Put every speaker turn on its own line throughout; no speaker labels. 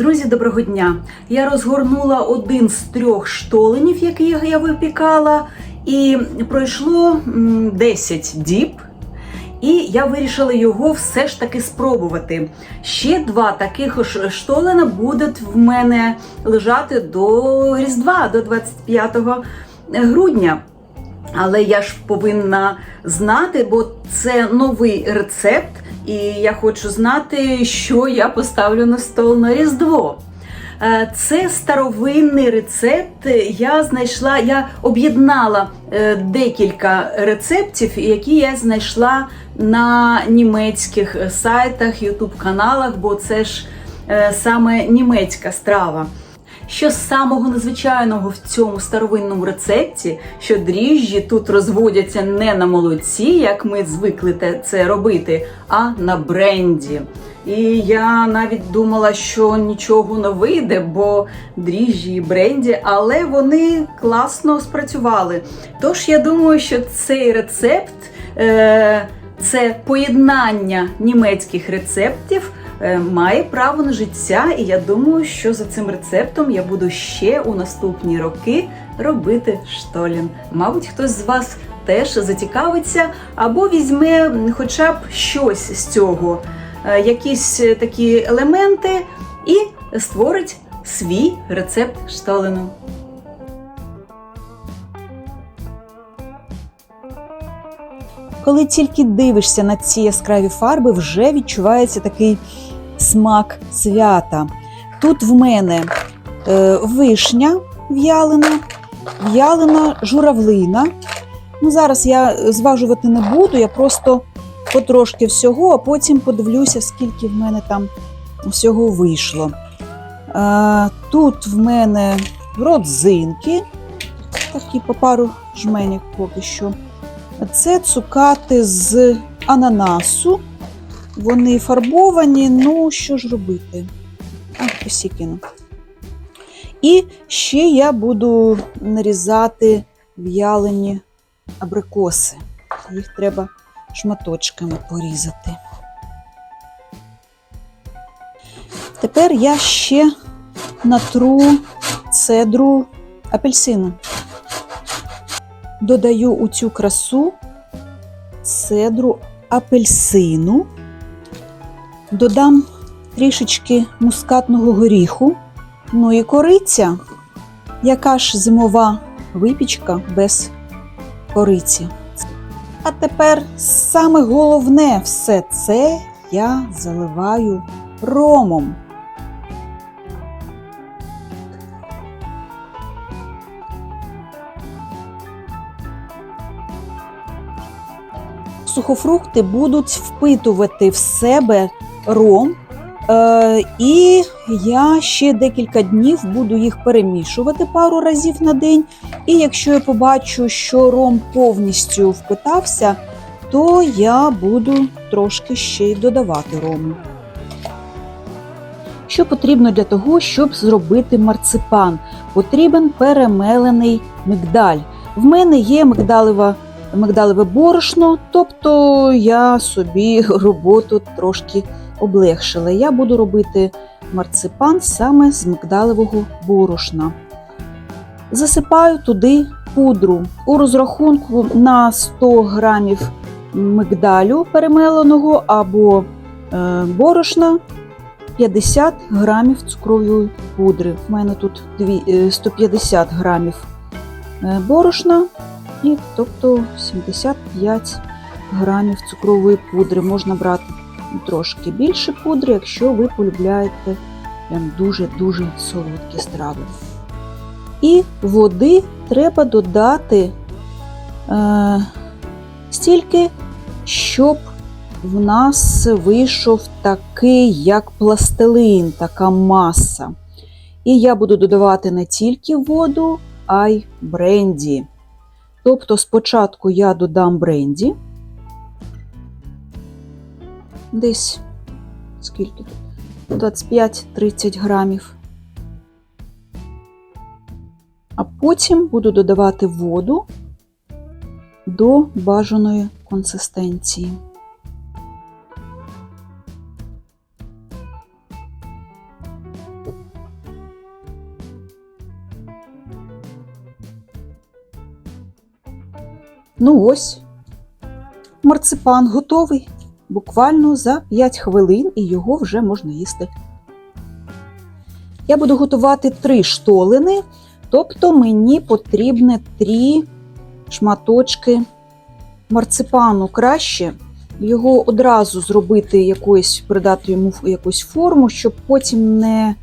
Друзі, доброго дня! Я розгорнула один з трьох штоленів, які я випікала, і пройшло 10 діб. І я вирішила його все ж таки спробувати. Ще два таких штолена будуть в мене лежати до Різдва, до 25 грудня. Але я ж повинна знати, бо це новий рецепт, і я хочу знати, що я поставлю на стол на Різдво. Е, Це старовинний рецепт. Я знайшла, я об'єднала е, декілька рецептів, які я знайшла на німецьких сайтах, ютуб-каналах, бо це ж е, саме німецька страва. Що самого незвичайного в цьому старовинному рецепті, що дріжджі тут розводяться не на молоці, як ми звикли це робити, а на бренді. І я навіть думала, що нічого не вийде, бо дріжджі і бренді, але вони класно спрацювали. Тож я думаю, що цей рецепт е, це поєднання німецьких рецептів має право на життя, і я думаю, що за цим рецептом я буду ще у наступні роки робити штолін. Мабуть, хтось з вас теж зацікавиться або візьме хоча б щось з цього, е, якісь е, такі елементи, і створить свій рецепт штолену.
Коли тільки дивишся на ці яскраві фарби, вже відчувається такий смак свята. Тут в мене е, вишня в'ялена, в'ялена журавлина. Ну, зараз я зважувати не буду, я просто потрошки всього, а потім подивлюся, скільки в мене там всього вийшло. Е, тут в мене родзинки, такі по пару жменів поки що. Це цукати з ананасу. Вони фарбовані, ну що ж робити? А, посікину. І ще я буду нарізати в'ялені абрикоси. Їх треба шматочками порізати. Тепер я ще натру цедру апельсину додаю у цю красу цедру апельсину, додам трішечки мускатного горіху, ну і кориця, яка ж зимова випічка без кориці. А тепер саме головне все це я заливаю ромом. сухофрукти будуть впитувати в себе ром. Е, і я ще декілька днів буду їх перемішувати пару разів на день. І якщо я побачу, що ром повністю впитався, то я буду трошки ще й додавати рому. Що потрібно для того, щоб зробити марципан? Потрібен перемелений мигдаль. В мене є мигдалева мигдалеве борошно, тобто я собі роботу трошки облегшила. Я буду робити марципан саме з мигдалевого борошна. Засипаю туди пудру. У розрахунку на 100 грамів мигдалю перемеленого або е, борошна 50 грамів цукрової пудри. У мене тут е, 150 грамів е, борошна і тобто 75 грамів цукрової пудри. Можна брати трошки більше пудри, якщо ви полюбляєте прям дуже-дуже солодкі страви. І води треба додати е, стільки, щоб в нас вийшов такий, як пластилин, така маса. І я буду додавати не тільки воду, а й бренді. Тобто спочатку я додам бренді десь скільки тут? 25-30 грамів. А потім буду додавати воду до бажаної консистенції. Ну ось, марципан готовий. Буквально за 5 хвилин і його вже можна їсти. Я буду готувати три штолини, тобто мені потрібне три шматочки марципану. Краще його одразу зробити якоюсь, придати йому якусь форму, щоб потім не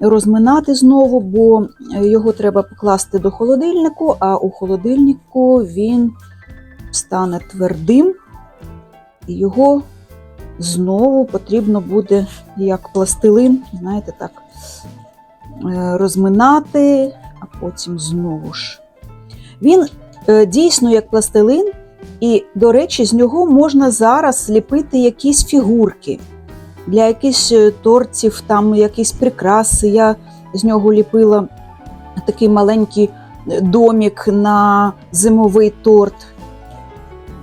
розминати знову, бо його треба покласти до холодильнику, а у холодильнику він стане твердим, і його знову потрібно буде як пластилин, знаєте, так, е, розминати, а потім знову ж. Він е, дійсно як пластилин, і, до речі, з нього можна зараз ліпити якісь фігурки для якихось е, тортів, там якісь прикраси. Я з нього ліпила такий маленький домік на зимовий торт.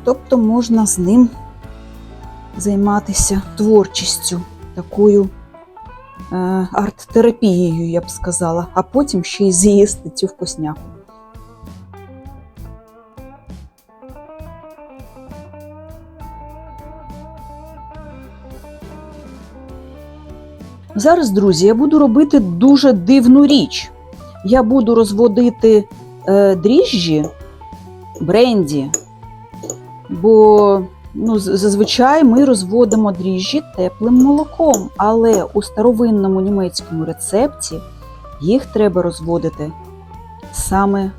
Тобто можна з ним займатися творчістю, такою е, арт-терапією, я б сказала, а потім ще й з'їсти цю вкусняху. Зараз, друзі, я буду робити дуже дивну річ. Я буду розводити е, дріжджі бренді, бо ну, зазвичай ми розводимо дріжджі теплим молоком, але у старовинному німецькому рецепті їх треба розводити саме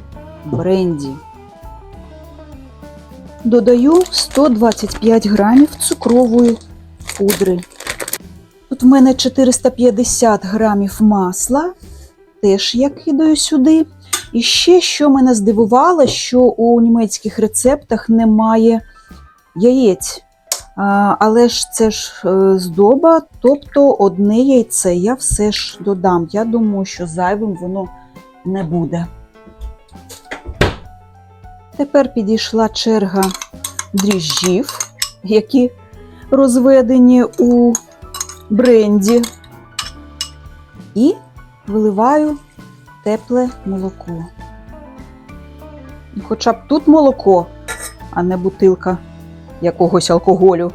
бренді. Додаю 125 грамів цукрової пудри. Тут в мене 450 грамів масла, теж я кидаю сюди. І ще, що мене здивувало, що у німецьких рецептах немає яєць. Але ж це ж е, здоба, тобто одне яйце я все ж додам. Я думаю, що зайвим воно не буде. Тепер підійшла черга дріжджів, які розведені у бренді і виливаю тепле молоко. Хоча б тут молоко, а не бутилка якогось алкоголю.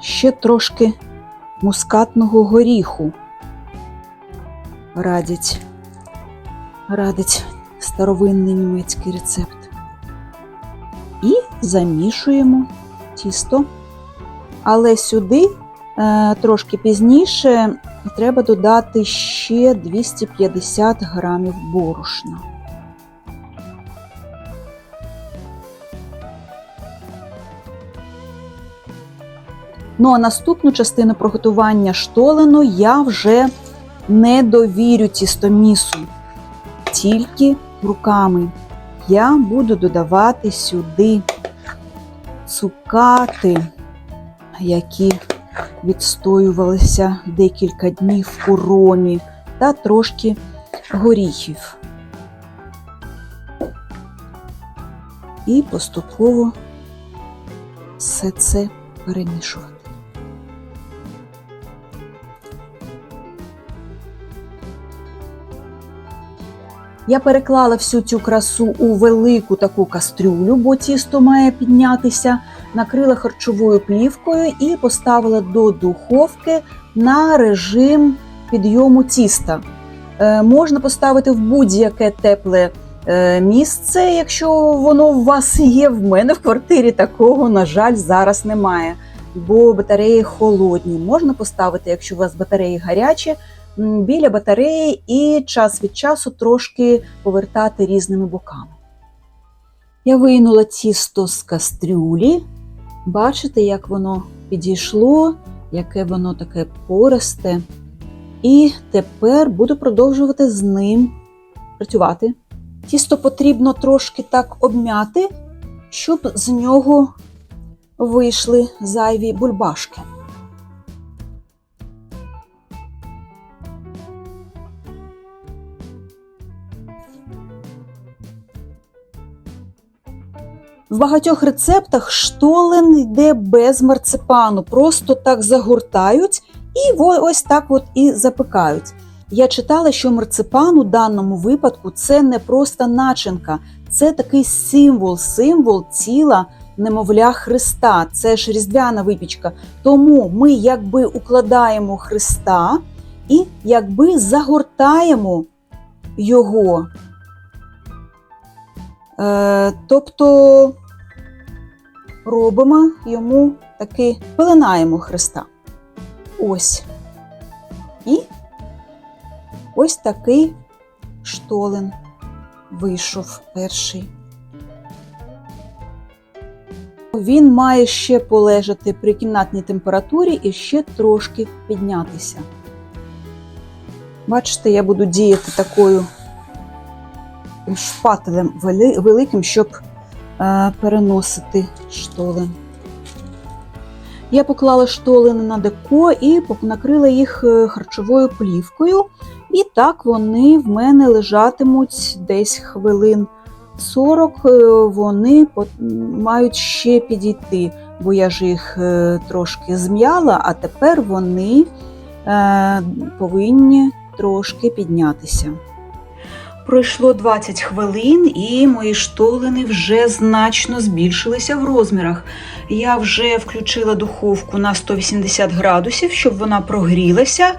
Ще трошки мускатного горіху. Радять, радить старовинний німецький рецепт. І замішуємо тісто. Але сюди Е, Трошки пізніше треба додати ще 250 грамів борошна. Ну а наступну частину приготування штолену я вже не довірю тістомісу, тільки руками. Я буду додавати сюди цукати, які відстоювалися декілька днів у ромі та трошки горіхів. І поступово все це перемішувати. Я переклала всю цю красу у велику таку кастрюлю, бо тісто має піднятися накрила харчовою плівкою і поставила до духовки на режим підйому тіста. Е, можна поставити в будь-яке тепле е, місце, якщо воно у вас є. В мене в квартирі такого, на жаль, зараз немає, бо батареї холодні. Можна поставити, якщо у вас батареї гарячі, біля батареї і час від часу трошки повертати різними боками. Я вийнула тісто з кастрюлі. Бачите, як воно підійшло, яке воно таке пористе. І тепер буду продовжувати з ним працювати. Тісто потрібно трошки так обмяти, щоб з нього вийшли зайві бульбашки. В багатьох рецептах штолен йде без марципану, просто так загортають і ось так от і запекають. Я читала, що марципан у даному випадку це не просто начинка, це такий символ, символ тіла немовля Христа. Це ж різдвяна випічка. Тому ми якби укладаємо Христа і якби загортаємо його. Е, тобто робимо йому таки пеленаємо Христа. Ось. І ось такий штолен вийшов перший. Він має ще полежати при кімнатній температурі і ще трошки піднятися. Бачите, я буду діяти такою шпателем великим, щоб переносити штолен. Я поклала штолени на деко і накрила їх е, харчовою плівкою. І так вони в мене лежатимуть десь хвилин 40. е, Вони мають ще підійти, бо я ж їх е, трошки зм'яла, а тепер вони е, повинні трошки піднятися.
Пройшло 20 хвилин, і мої штолени вже значно збільшилися в розмірах. Я вже включила духовку на 180 градусів, щоб вона прогрілася.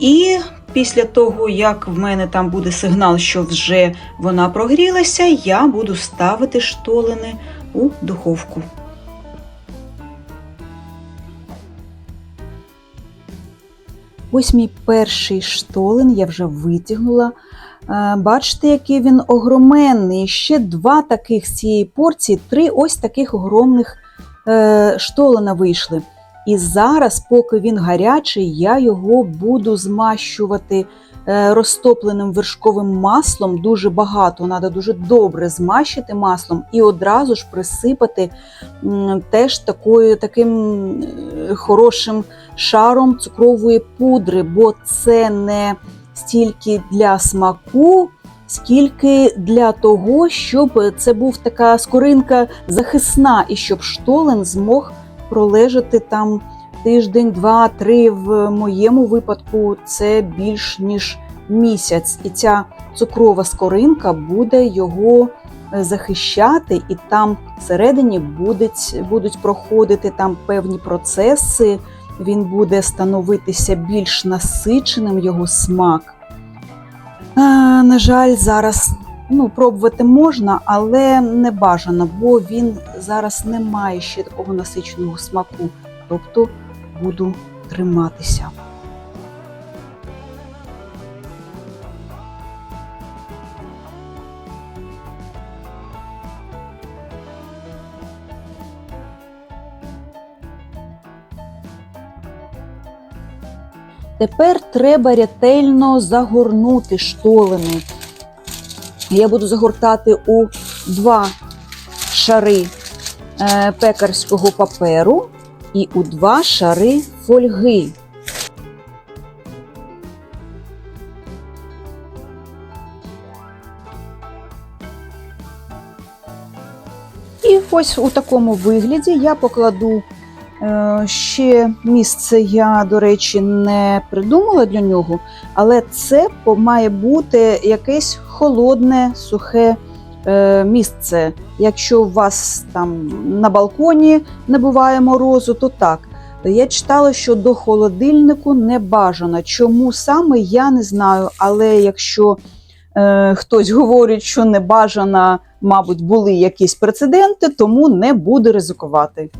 І після того, як в мене там буде сигнал, що вже вона прогрілася, я буду ставити штолени у духовку.
Ось мій перший штолен я вже витягнула. Е, Бачите, який він огроменний. Ще два таких з цієї порції, три ось таких огромних е, штолена вийшли. І зараз, поки він гарячий, я його буду змащувати е, розтопленим вершковим маслом. Дуже багато, треба дуже добре змащити маслом і одразу ж присипати теж такою, таким хорошим шаром цукрової пудри, бо це не стільки для смаку, скільки для того, щоб це був така скоринка захисна, і щоб штолен змог пролежати там тиждень, два, три. В моєму випадку це більш ніж місяць. І ця цукрова скоринка буде його е, захищати, і там всередині будуть, будуть проходити там певні процеси він буде становитися більш насиченим його смак. А, на жаль, зараз ну, пробувати можна, але не бажано, бо він зараз не має ще такого насиченого смаку. Тобто буду триматися. Тепер треба ретельно загорнути штолени. Я буду загортати у два шари е, пекарського паперу і у два шари фольги. І ось у такому вигляді я покладу Ще місце я, до речі, не придумала для нього, але це має бути якесь холодне, сухе е, місце. Якщо у вас там на балконі не буває морозу, то так. Я читала, що до холодильнику не бажано. Чому саме я не знаю, але якщо е, хтось говорить, що не бажано, мабуть, були якісь прецеденти, тому не буду ризикувати.